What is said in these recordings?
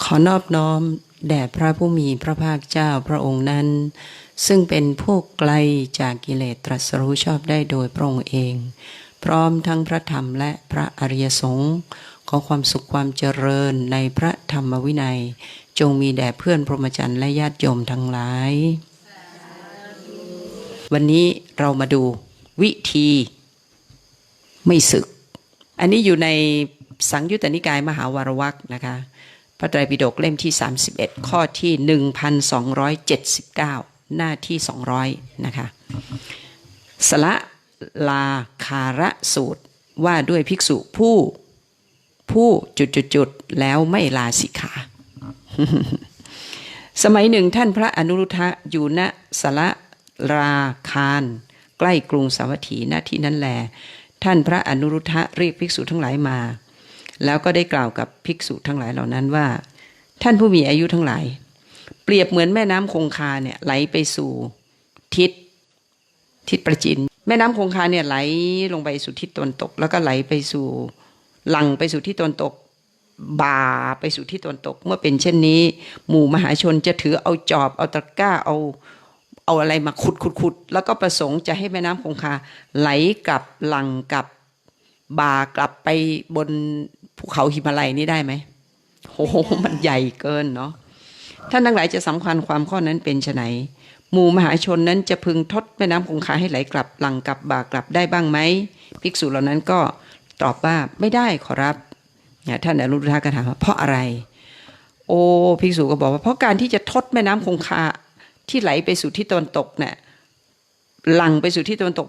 ขอนอบน้อมแด่พระผู้มีพระภาคเจ้าพระองค์นั้น ซึ่งเป็นผู้ไกลจากกิเลสตรัสรู้ชอบได้โดยพระองค์เอง พร้อมทั้งพระธรรมและพระอริยสงฆ์ขอความสุขความเจริญในพระธรรมวินัย จงมีแด่เพื่อนพรหมจรรย์และญาติโยมทั้งหลาย วันนี้เรามาดูวิธีไม่ศึก อันนี้อยู่ในสังยุตตนิกายมหาวารวักนะคะ ระไตรปิฎกเล่มที่ 31 ข้อที่ 1279 หน้าที่ 200 นะคะ สละลาคาระสูตรว่าด้วยภิกษุผู้ผู้จุดจุดจุดๆๆแล้วไม่ลาสิกขา สมัยหนึ่งท่านพระอนุรุทธะอยู่ณสละราคารใกล้กรุงสาวัตถีณที่นั้นแล ท่านพระอนุรุทธะเรียกภิกษุทั้งหลายมา แล้วก็ได้กล่าวกับภิกษุทั้งหลายเหล่านั้นว่า ท่านผู้มีอายุทั้งหลาย เปรียบเหมือนแม่น้ำคงคาเนี่ยไหลไปสู่ทิศทิศประจิน แม่น้ำคงคาเนี่ยไหลลงไปสู่ทิศตะวันตก แล้วก็ไหลไปสู่หลังไปสู่ทิศตะวันตกบ่าไปสู่ที่ตะวันตก เมื่อเป็นเช่นนี้ หมู่มหาชนจะถือเอาจอบเอาตะกร้าเอาเอาอะไรมาขุดขุดขุดแล้วก็ประสงค์จะให้แม่น้ำคงคาไหลกลับหลังกลับบ่ากลับไปบน ภูเขาหิมาลัยนี่ได้ไหมโอ้โหมันใหญ่เกินเนาะท่านทั้งหลายจะสำคัญความข้อนั้นเป็นไนหมู่มหาชนนั้นจะพึงทดแม่น้ำคงคาให้ไหลกลับหลังกลับบ่ากลับได้บ้างไหมภิกษุเหล่านั้นก็ตอบว่าไม่ได้ขอรับเนี่ยท่านอนุรุทธะก็ถามว่าเพราะอะไร โอ้ภิกษุก็บอกว่าเพราะการที่จะทดแม่น้ำคงคาที่ไหลไปสู่ที่ตะวันตกเนี่ยหลังไปสู่ที่ตะวันตก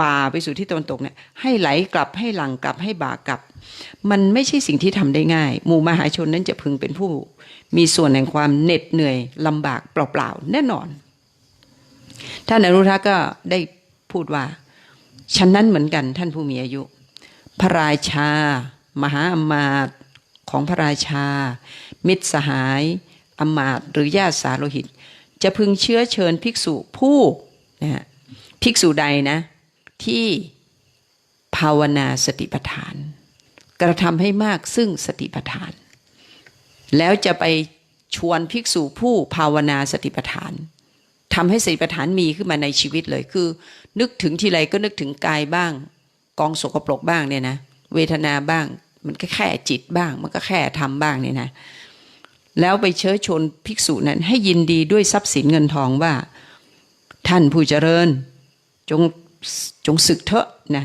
บ่าไปสู่ที่ตะวันตกเนี่ยให้ไหลกลับให้หลังกลับให้บ่ากลับ มันไม่ใช่สิ่งที่ทำได้ง่าย หมู่มหาชนนั้นจะพึงเป็นผู้ มีส่วนแห่งความเหน็ดเหนื่อยลำบากเปล่าๆแน่นอนท่านอนุรุทธะก็ได้พูดว่าฉันนั้นเหมือนกันท่านผู้มีอายุ พระราชา มหาอมาตย์ของพระราชา มิตรสหายอมาตย์หรือญาติสาโลหิต จะพึงเชื้อเชิญภิกษุผู้นะฮะภิกษุใดนะ ที่ภาวนาสติปัฏฐาน กระทำให้มากซึ่งสติปัฏฐาน แล้วจะไปชวนภิกษุผู้ภาวนาสติปัฏฐานทำให้สติปัฏฐานมีขึ้นมาในชีวิตเลยคือ นึกถึงทีไรก็นึกถึงกายบ้าง กองสกปรกบ้างเนี่ยนะเวทนาบ้าง มันก็แค่จิตบ้าง มันก็แค่ทำบ้างเนี่ยนะแล้วไปเชื้อชนภิกษุนั้นให้ยินดีด้วยทรัพย์สินเงินทองว่า ท่านผู้เจริญ จง จงศึกเถอะนะ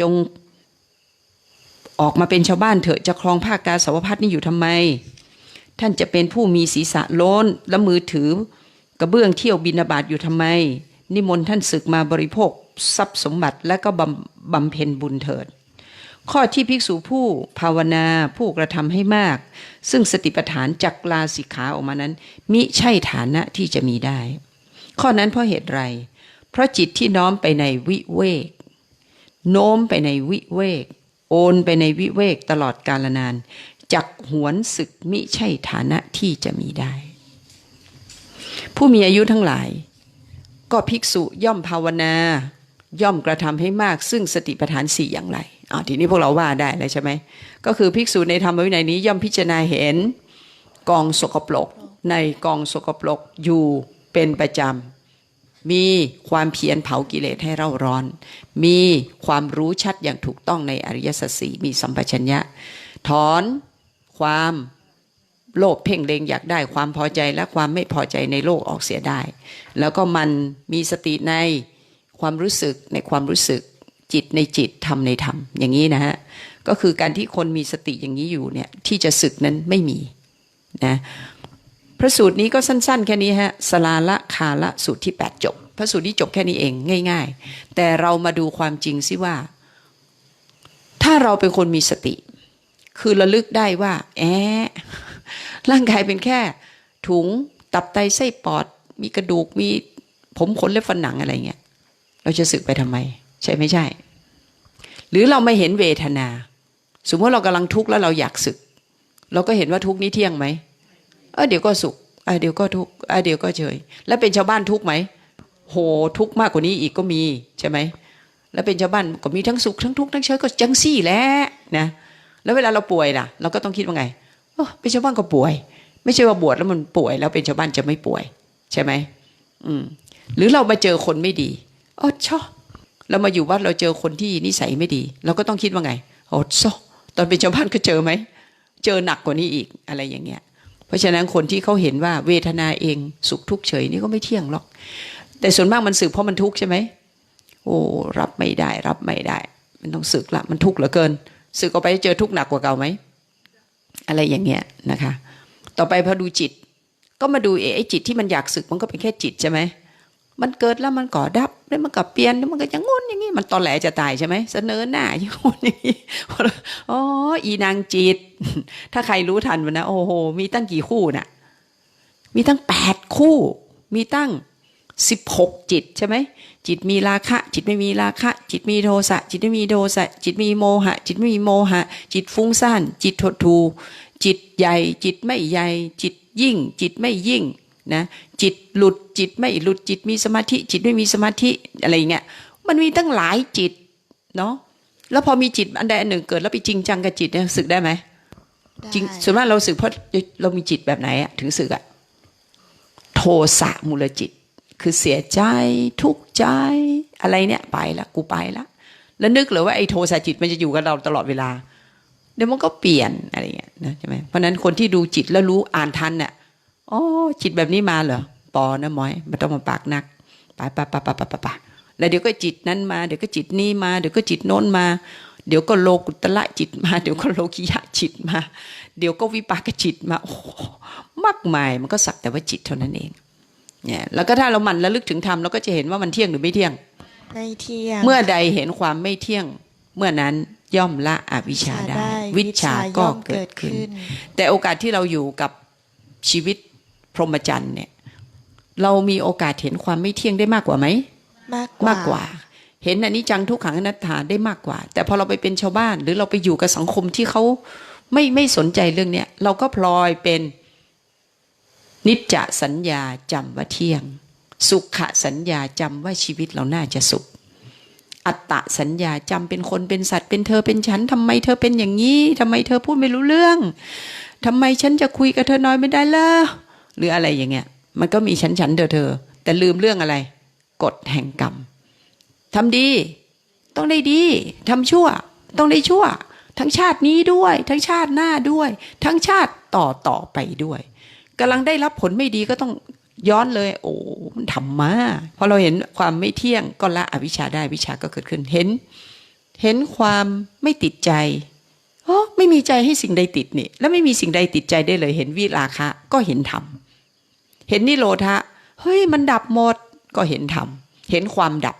จงออกมาเป็นชาวบ้านเถอะจะครองภาคกาสาวพัดนี่อยู่ทำไม ท่านจะเป็นผู้มีศีรษะโล้นและมือถือกระเบื้องเที่ยวบินาบาตอยู่ทำไม นิมนต์ท่านศึกมาบริโภคทรัพย์สมบัติและก็บำบำเพ็ญบุญเถิด ข้อที่ภิกษุผู้ภาวนาผู้กระทำให้มาก ซึ่งสติปัฏฐานจักลาสิกขาออกมานั้น มิใช่ฐานะที่จะมีได้ ข้อนั้นเพราะเหตุไรเพราะจิตที่น้อมไปในวิเวก โน้มไปในวิเวก โอนไปในวิเวกตลอดกาลนานจักหวนศึกมิใช่ฐานะที่จะมีได้ ผู้มีอายุทั้งหลาย ก็ภิกษุย่อมภาวนา ย่อมกระทำให้มากซึ่งสติปัฏฐานสี่อย่างไรอ่าทีนี้พวกเราว่าได้เลยใช่ไหมก็คือภิกษุในธรรมวินัยนี้ ย่อมพิจารณาเห็นกองสกปรกในกองสกปรกอยู่เป็นประจำ มีความเพียรเผากิเลสให้เร่าร้อน มีความรู้ชัดอย่างถูกต้องในอริยสัจสีมีสัมปชัญญะ ถอนความโลภเพ่งเลงอยากได้ความพอใจและความไม่พอใจในโลกออกเสียได้ แล้วก็มันมีสติในความรู้สึกในความรู้สึกจิตในจิตธรรมในธรรมอย่างนี้นะฮะก็คือการที่คนมีสติอย่างนี้อยู่เนี่ยที่จะศึกนั้นไม่มีนะ พระสูตรนี้ก็สั้น ๆ แค่นี้ฮะสลาละคาละสูตรที่ 8 จบ พระสูตรนี้จบแค่นี้เองง่าย ๆ แต่เรามาดูความจริงสิว่า ถ้าเราเป็นคนมีสติ คือระลึกได้ว่า แอะ ร่างกายเป็นแค่ ถุงตับไตไส้ปอด มีกระดูกมีผมขนเล็บฟันหนังอะไรเงี้ยเราจะสึกไปทำไม ใช่ไม่ใช่ หรือเราไม่เห็นเวทนา สมมติเรากำลังทุกข์แล้วเราอยากสึก เราก็เห็นว่าทุกข์นี้เที่ยงไหม เออเดี๋ยวก็สุขเออเดี๋ยวก็ทุกข์เออเดี๋ยวก็เฉย แล้วเป็นชาวบ้านทุกข์ไหมโหทุกข์มากกว่านี้อีกก็มีใช่ไหมแล้วเป็นชาวบ้านก็มีทั้งสุขทั้งทุกข์ทั้งเฉยก็จังซี่แหล้วนะแล้วเวลาเราป่วยล่ะ เราก็ต้องคิดว่าไงโอ้เป็นชาวบ้านก็ป่วย ไม่ใช่ว่าบวชแล้วมันป่วย แล้วเป็นชาวบ้านจะไม่ป่วย ใช่ไหมอืมหรือเรามาเจอคนไม่ดีโอ้ชอเรามาอยู่วัดเราเจอคนที่นิสัยไม่ดี เราก็ต้องคิดว่าไงโอ้ชอตอนเป็นชาวบ้านก็เจอไหมเจอหนักกว่านี้อีกอะไรอย่างเงี้ย ราะฉะนั้นคนที่เขาเห็นว่าเวทนาเองสุขทุกข์เฉยนี่ก็ไม่เที่ยงหรอก แต่ส่วนมากมันสึกเพราะมันทุกข์ใช่ไหมโอ้รับไม่ได้ รับไม่ได้ มันต้องสึกละมันทุกข์เหลือเกินสึกออกไปเจอทุกข์หนักกว่าเก่าไหมอะไรอย่างเงี้ยนะคะ ต่อไปพอดูจิต ก็มาดูเอะไอ้จิตที่มันอยากสึกมันก็เป็นแค่จิตใช่ไหม มันเกิดแล้วมันก่อดับแล้วมันก็เปลี่ยนแล้วมันก็อย่างงุ่นอย่างงี้มันตอนแหลจะตายใช่ไหมเสนอหน้าอย่างงุนอย่างงี้อ๋ออีนางจิต ถ้าใครรู้ทันมันนะโอ้โหมีตั้งกี่คู่น่ะ มีตั้งแปดคู่ มีตั้งสิบหกจิตใช่ไหมจิตมีราคะ จิตไม่มีราคะ จิตมีโทสะ จิตไม่มีโทสะ จิตมีโมหะ จิตไม่มีโมหะ จิตฟุ้งซ่าน จิตทดทู จิตใหญ่ จิตไม่ใหญ่ จิตยิ่ง จิตไม่ยิ่ง นะจิตหลุดจิตไม่หลุดจิตมีสมาธิ จิตไม่มีสมาธิอะไรอย่างเงี้ยมันมีตั้งหลายจิตเนาะแล้วพอมีจิตอันใดอันหนึ่งเกิด แล้วไปจริงจังกับจิตเนี่ยสึกได้ไหมจริงได้ส่วนมากเราสึกเพราะเรามีจิตแบบไหนอะถึงสึกอะโทสะมูลจิต คือเสียใจทุกข์ใจอะไรเนี่ยไปละกูไปละแล้วนึกเลยว่าไอ้โทสะจิตมันจะอยู่กับเราตลอดเวลาเดี๋ยวมันก็เปลี่ยนอะไรเงี้ยนะใช่ไหมเพราะฉะนั้นคนที่ดูจิตแล้วรู้อ่านทันเนี่ย อ๋อจิตแบบนี้มาเหรอปอนะหมอยไม่ต้องมาปากนักไปไปไปไปไปไปไปแล้วเดี๋ยวก็จิตนั้นมาเดี๋ยวก็จิตนี้มา เดี๋ยวก็จิตโน้นมา เดี๋ยวก็โลกุตละจิตมา เดี๋ยวก็โลกิยะจิตมา เดี๋ยวก็วิปากจิตมาโอ้โหมากมายมันก็สักแต่ว่าจิตเท่านั้นเองเนี่ยแล้วก็ถ้าเราหมันระลึกถึงธรรมเราก็จะเห็นว่ามันเที่ยงหรือไม่เที่ยงไม่เที่ยง เมื่อใดเห็นความไม่เที่ยง เมื่อนั้นย่อมละอวิชชาได้ วิชชาก็เกิดขึ้น แต่โอกาสที่เราอยู่กับชีวิต พรหมจรรย์เนี่ย เรามีโอกาสเห็นความไม่เที่ยงได้มากกว่าไหมมากกว่ามากกว่า เห็นอนิจจังทุกขังอนัตตาได้มากกว่า แต่พอเราไปเป็นชาวบ้าน หรือเราไปอยู่กับสังคมที่เขาไม่ไม่สนใจเรื่องเนี้ยเราก็พลอยเป็นนิจจสัญญาจำว่าเที่ยง สุขสัญญาจำว่าชีวิตเราน่าจะสุข อัตตะสัญญาจำเป็นคนเป็นสัตว์เป็นเธอเป็นฉันทำไมเธอเป็นอย่างนี้ทำไมเธอพูดไม่รู้เรื่องทำไมฉันจะคุยกับเธอน้อยไม่ได้เลย หรืออะไรอย่างเงี้ย มันก็มีฉันฉันเธอเธอ แต่ลืมเรื่องอะไร กฎแห่งกรรมทำดี ต้องได้ดีทำชั่ว ต้องได้ชั่ว ทั้งชาตินี้ด้วย ทั้งชาติหน้าด้วย ทั้งชาติต่อต่อไปด้วยกำลังได้รับผลไม่ดีก็ต้องย้อนเลย โอ้มันทำมาพอเราเห็นความไม่เที่ยงก็ละอวิชชาได้วิชาก็เกิดขึ้นเห็น เห็นความไม่ติดใจ โอ้ไม่มีใจให้สิ่งใดติดนี่ แล้วไม่มีสิ่งใดติดใจได้เลย เห็นวิราคะ ก็เห็นธรรมเห็นนิโรธะเฮ้ยมันดับหมดก็เห็นธรรมเห็นความดับ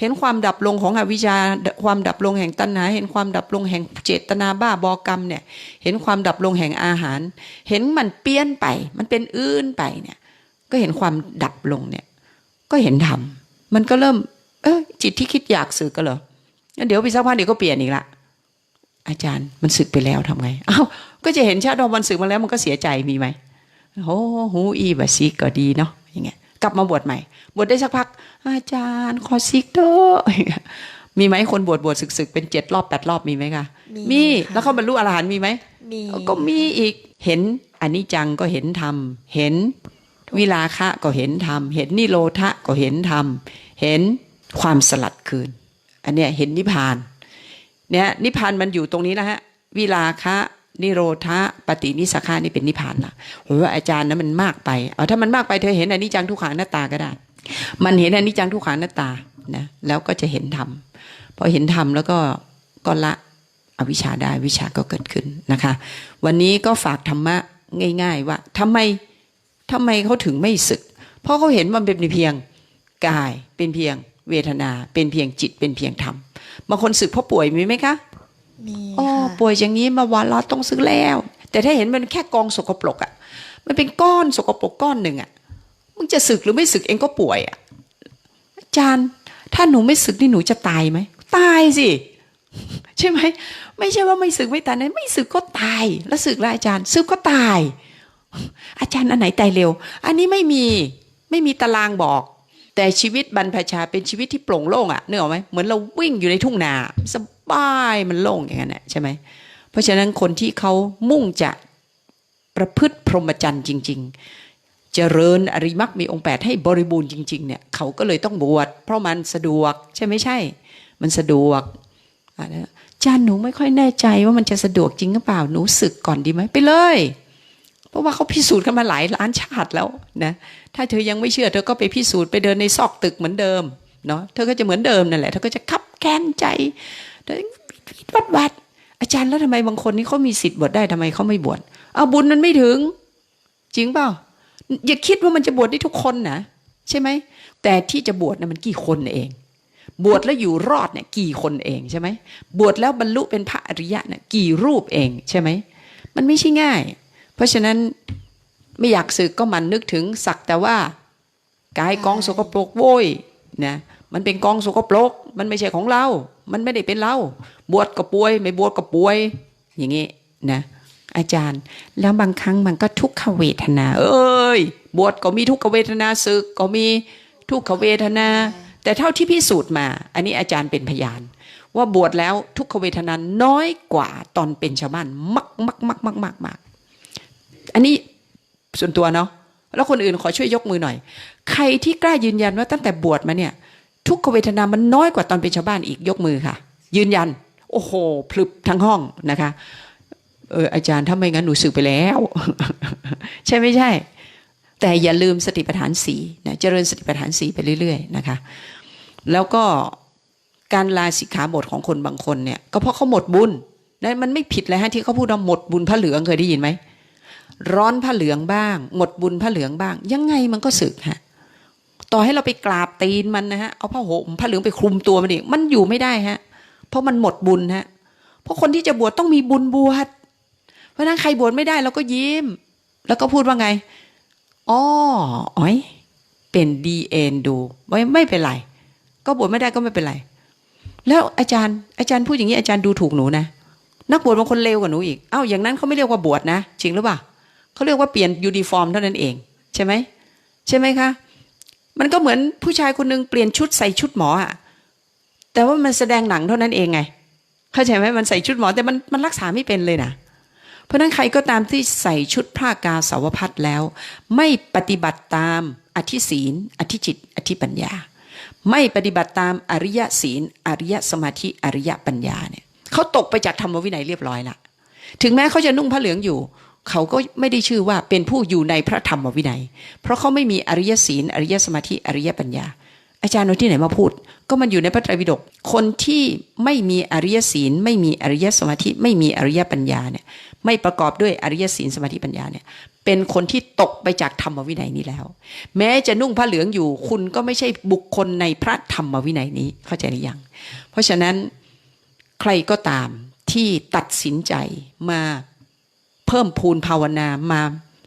เห็นความดับลงของอวิชชาความดับลงแห่งตัณหา เห็นความดับลงแห่งเจตนาบ้าบอกรรมเนี่ย เห็นความดับลงแห่งอาหาร เห็นมันเปลี่ยนไป มันเป็นอื่นไปเนี่ย ก็เห็นความดับลงเนี่ย ก็เห็นธรรมมันก็เริ่ม เออจิตที่คิดอยากสึกก็เหรอเดี๋ยวไปสักพักเดี๋ยวก็เปลี่ยนอีกละ อาจารย์มันสึกไปแล้วทำไงอ้าวก็จะเห็นชาติดอมันสึกมาแล้วมันก็เสียใจมีไหมโอ้หูอีบะซิกก็ดีเนาะอย่างเงี้ยกลับมาบวชใหม่ บวชได้สักพัก อาจารย์ขอซิกเด้ออย่างเงี้ยมีไหมคนบวชบวชศึกศึกเป็นเจ็ดรอบแปดรอบมีไหมคะมีค่ะแล้วเขาบรรลุอรหันต์มีไหมมีก็มีอีกเห็นอนิจจังก็เห็นธรรมเห็นวิลาคะก็เห็นธรรมเห็นนิโรธะก็เห็นธรรมเห็นความสลัดคืน อันเนี้ยเห็นนิพพาน เนี่ยนิพพานมันอยู่ตรงนี้นะฮะวิลาคะนิโรธะปฏินิสขานี่เป็นนิพพานละโอ้ยอาจารย์นะมันมากไปเอาถ้ามันมากไปเธอเห็นอนิจจังทุกขังอนัตตาก็ได้ มันเห็นอนิจจังทุกขังอนัตตานะแล้วก็จะเห็นธรรมพอเห็นธรรมแล้วก็ก็ละอวิชชาได้วิชาก็เกิดขึ้นนะคะ วันนี้ก็ฝากธรรมะง่าย ๆ ว่าทำไมทำไมเขาถึงไม่ศึก เพราะเขาเห็นมันเป็นเพียงกายเป็นเพียงเวทนา เป็นเพียงจิตเป็นเพียงธรรม บางคนศึกเพราะป่วยมีไหมคะมีอ๋อค่ะป่วยอย่างนี้มาวันละต้องซื้อแล้ว แต่ถ้าเห็นมันแค่กองสกปรกอะ่ะมันเป็นก้อนสกปรกก้อนหนึ่งอะ่ะมึงจะสึกหรือไม่สึกเองก็ป่วยอะ่ะอาจารย์ ถ้าหนูไม่สึกนี่หนูจะตายไหมตายสิใช่ไหมไม่ใช่ว่าไม่สึกไม่ตายนะไม่สึกก็ตาย แล้วสึกแล้วอาจารย์สึกก็ตาย อาจารย์อันไหนตายเร็ว อันนี้ไม่มีไม่มีตารางบอก แต่ชีวิตบรรพชาเป็นชีวิตที่โปร่งโล่งอะนึกออกไหมเหมือนเราวิ่งอยู่ในทุ่งนาสบายมันโล่งอย่างนั้นแหละใช่ไหมเพราะฉะนั้นคนที่เขามุ่งจะประพฤติพรหมจรรย์จริง ๆ เจริญอริมักมีองค์แปดให้บริบูรณ์จริง ๆ เนี่ยเขาก็เลยต้องบวชเพราะมันสะดวกใช่ไม่ใช่ มันสะดวกอะนะอาจารย์หนูไม่ค่อยแน่ใจว่ามันจะสะดวกจริงหรือเปล่าหนูศึกก่อนดีไหมไปเลย เพราะว่าเขาพิสูจน์กันมาหลายล้านชาติแล้วนะถ้าเธอยังไม่เชื่อ เธอก็ไปพิสูจน์ไปเดินในซอกตึกเหมือนเดิมเนาะเธอก็จะเหมือนเดิมนั่นแหละเธอก็จะคับแค้นใจเธอวัดวัดอาจารย์แล้วทำไมบางคนนี่เขามีสิทธิ์บวชได้ทำไมเขาไม่บวชเอาบุญมันไม่ถึง จริงเปล่าอย่าคิดว่ามันจะบวชได้ทุกคนนะใช่ไหมแต่ที่จะบวชนะมันกี่คนเอง บวชแล้วอยู่รอดเนี่ยกี่คนเองใช่ไหมบวชแล้วบรรลุเป็นพระอริยะเนี่ยกี่รูปเองใช่ไหมมันไม่ใช่ง่าย เพราะฉะนั้นไม่อยากสึกก็มันนึกถึงสักแต่ว่ากายกองสกปรกโว้ยนะมันเป็นกองสกปรกมันไม่ใช่ของเรา มันไม่ได้เป็นเรา บวชก็ป่วย ไม่บวชก็ป่วย อย่างงี้นะอาจารย์ แล้วบางครั้งมันก็ทุกขเวทนา เอ้ย บวชก็มีทุกขเวทนาศึกก็มีทุกขเวทนา แต่เท่าที่พิสูจน์มา อันนี้อาจารย์เป็นพยาน ว่าบวชแล้วทุกขเวทนาน้อยกว่าตอนเป็นชาวบ้านมากมากมากมากมาก อันนี้ส่วนตัวเนาะแล้วคนอื่นขอช่วยยกมือหน่อย ใครที่กล้ายืนยันว่าตั้งแต่บวชมาเนี่ย ทุกขเวทนามันน้อยกว่าตอนเป็นชาวบ้านอีกยกมือค่ะ ยืนยัน โอ้โหพลึบทั้งห้องนะคะเอออาจารย์ถ้าไม่งั้นหนูสึกไปแล้ว ใช่ไม่ใช่ แต่อย่าลืมสติปัฏฐานสีนะเจริญสติปัฏฐานสีไปเรื่อย ๆ นะคะ แล้วก็การลาสิกขาบทของคนบางคนเนี่ย ก็เพราะเขาหมดบุญนะมันไม่ผิดเลยฮะที่เขาพูดว่าหมดบุญพระเหลืองเคยได้ยินไหม ร้อนผ้าเหลืองบ้าง หมดบุญผ้าเหลืองบ้าง ยังไงมันก็สึกฮะต่อให้เราไปกราบตีนมันนะฮะเอาผ้าห่มผ้าเหลืองไปคลุมตัวมันอีกมันอยู่ไม่ได้ฮะ เพราะมันหมดบุญฮะ เพราะคนที่จะบวชต้องมีบุญบวชเพราะนั้นใครบวชไม่ได้เราก็ยิ้ม แล้วก็พูดว่าไงอ๋ออ๋อยเป็นดีเอ็นดูไม่ไม่เป็นไร ก็บวชไม่ได้ก็ไม่เป็นไร แล้วอาจารย์อาจารย์พูดอย่างนี้อาจารย์ดูถูกหนูนะนักบวชบางคนเลวกว่าหนูอีกเอ้าอย่างนั้นเขาไม่เรียกว่าบวชนะจริงหรือเปล่า เขาเรียกว่าเปลี่ยนยูนิฟอร์มเท่านั้นเอง ใช่ไหมใช่ไหมคะ มันก็เหมือนผู้ชายคนหนึ่งเปลี่ยนชุดใส่ชุดหมออะแต่ว่ามันแสดงหนังเท่านั้นเองไง เข้าใจไหมมันใส่ชุดหมอแต่มันมันรักษาไม่เป็นเลยนะเพราะฉะนั้นใครก็ตามที่ใส่ชุดผ้ากาสาวพัดแล้ว ไม่ปฏิบัติตามอธิศีล อธิจิต อธิปัญญา ไม่ปฏิบัติตามอริยศีล อริยสมาธิอริยปัญญาเนี่ยเขาตกไปจากธรรมวินัยเรียบร้อยละถึงแม้เขาจะนุ่งผ้าเหลืองอยู่ เขาก็ไม่ได้ชื่อว่าเป็นผู้อยู่ในพระธรรมวินัย เพราะเขาไม่มีอริยศีล อริยสมาธิ อริยปัญญา อาจารย์เอาที่ไหนมาพูด ก็มันอยู่ในพระไตรปิฎกคนที่ไม่มีอริยศีล ไม่มีอริยสมาธิ ไม่มีอริยปัญญาเนี่ยไม่ประกอบด้วยอริยศีลสมาธิปัญญาเนี่ยเป็นคนที่ตกไปจากธรรมวินัยนี้แล้ว แม้จะนุ่งผ้าเหลืองอยู่ คุณก็ไม่ใช่บุคคลในพระธรรมวินัยนี้เข้าใจหรือยัง เพราะฉะนั้นใครก็ตามที่ตัดสินใจมา เพิ่มพูนภาวนามา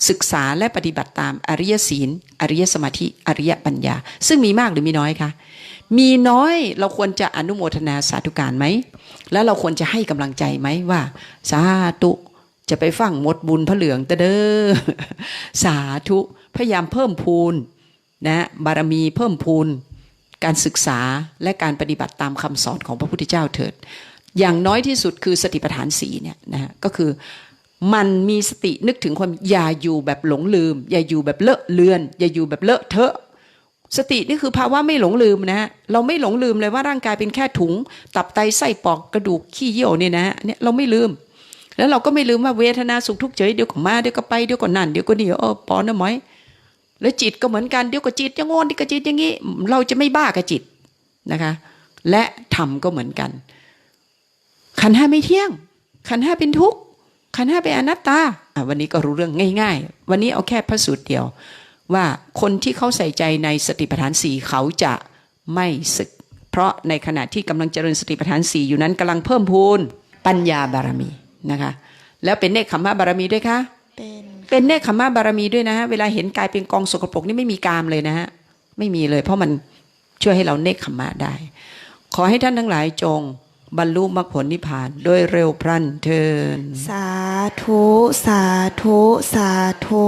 ศึกษาและปฏิบัติตามอริยศีล อริยสมาธิ อริยปัญญา ซึ่งมีมากหรือมีน้อยคะมีน้อยเราควรจะอนุโมทนาสาธุการไหม แล้วเราควรจะให้กำลังใจไหมว่า สาธุจะไปฟังหมดบุญพระเหลืองเตอเด้อสาธุพยายามเพิ่มพูนนะบารมีเพิ่มพูน การศึกษาและการปฏิบัติตามคำสอนของพระพุทธเจ้าเถิด อย่างน้อยที่สุดคือสติปัฏฐานสีเนี่ยนะก็คือ มันมีสตินึกถึงความอย่าอยู่แบบหลงลืม อย่าอยู่แบบเลอะเลือน อย่าอยู่แบบเลอะเทอะ สตินี่คือภาวะไม่หลงลืมนะฮะเราไม่หลงลืมเลยว่าร่างกายเป็นแค่ถุง ตับไตไส้ปอกกระดูกขี้เยี่ยวเนี่ยนะเนี่ยเราไม่ลืม แล้วเราก็ไม่ลืมว่าเวทนาสุขทุกข์เฉยเดี๋ยวก็มาเดี๋ยวก็ไปเดี๋ยวก็นั่นเดี๋ยวก็นี่เออปอนะไหมแล้วจิตก็เหมือนกันเดี๋ยวก็จิตย่างงอนเดี๋ยวก็จิตอย่างงี้เราจะไม่บ้ากับจิตนะคะ และธรรมก็เหมือนกัน ขันห้าไม่เที่ยง ขันห้าเป็นทุกข์ ขันห้าเป็นอนัตตา วันนี้ก็รู้เรื่องง่าย ๆ วันนี้เอาแค่พระสูตรเดียว ว่าคนที่เขาใส่ใจในสติปัฏฐานสี่เขาจะไม่สึก เพราะในขณะที่กำลังเจริญสติปัฏฐานสี่อยู่นั้นกำลังเพิ่มพูนปัญญาบารมีนะคะ แล้วเป็นเนคขมะบารมีด้วยคะเป็นเป็นเนคขมะบารมีด้วยนะฮะเวลาเห็นกายเป็นกองสกปรกนี่ไม่มีกามเลยนะฮะไม่มีเลยเพราะมันช่วยให้เราเนคขมมะได้ ขอให้ท่านทั้งหลายจงบรรลุมรรคผลนิพพาน โดยเร็วพลันเทินสา ธุ สาธุ สาธุ